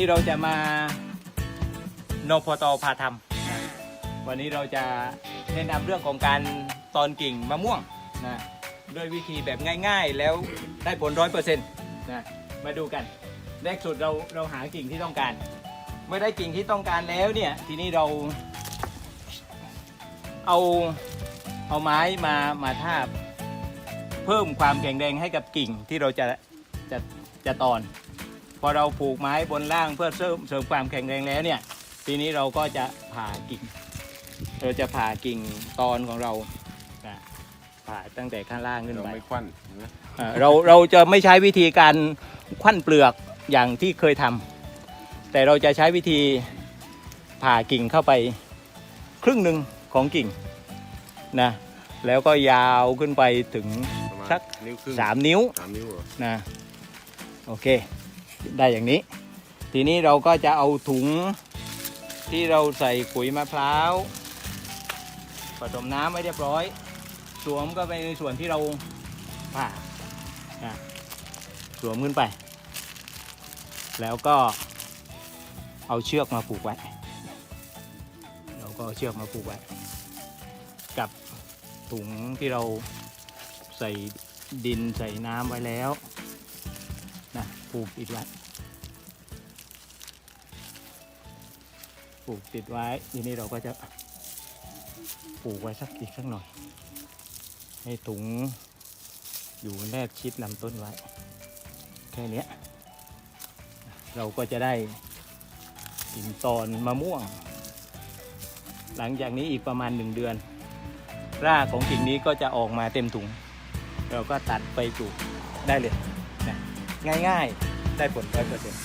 นี้เราจะมานพตพาทำนะวันนี้เราจะแนะนำเรื่องของการตอนกิ่งมะม่วงนะด้วยวิธีแบบง่าย ๆ แล้วได้ผลร้อยเปอร์เซ็นต์นะมาดูกันแรกสุดเราเราหากิ่งที่ต้องการ เมื่อได้กิ่งที่ต้องการแล้วเนี่ยทีนี้เรา เอาเอาไม้มามาทาบ เพิ่มความแข็งแรงให้กับกิ่งที่เราจะจะจะตอน พอเราปลูกไม้บนล่างเพื่อเสริมเสริมความแข็งแรงแล้วเนี่ย ทีนี้เราก็จะผ่ากิ่ง เราจะผ่ากิ่งตอนของเรานะผ่าตั้งแต่ข้างล่างขึ้นเราไปไม่ควันนะเอ่อเราเราจะไม่ใช้วิธีการควั่นเปลือกอย่างที่เคยทำแต่เราจะใช้วิธีผ่ากิ่งเข้าไปครึ่งหนึ่งของกิ่งนะแล้วก็ยาวขึ้นไปถึง ประมาณสัก นิ้วครึ่งสามนิ้วสามนิ้วเหรอ นะโอเค ได้อย่างนี้ ทีนี้เราก็จะเอาถุงที่เราใส่ปุ๋ยมะพร้าวผสมน้ำไว้เรียบร้อย สวมก็ไปในส่วนที่เราผ่านะสวมขึ้นไป แล้วก็เอาเชือกมาผูกไว้เราก็เอาเชือกมาผูกไว้ กับถุงที่เราใส่ดินใส่น้ำไว้แล้ว นะผูกติดไว้ผูกติดไว้ ทีนี้เราก็จะผูกไว้สักอีกสักหน่อย ให้ถุงอยู่แนบชิดลำต้นไว้ แค่นี้เราก็จะได้กิ่งตอนมะม่วง หลังจากนี้อีกประมาณหนึ่งเดือน รากของกิ่งนี้ก็จะออกมาเต็มถุง เราก็ตัดไปปลูกได้เลย ง่ายๆ ได้ผลร้อยเปอร์เซ็นต์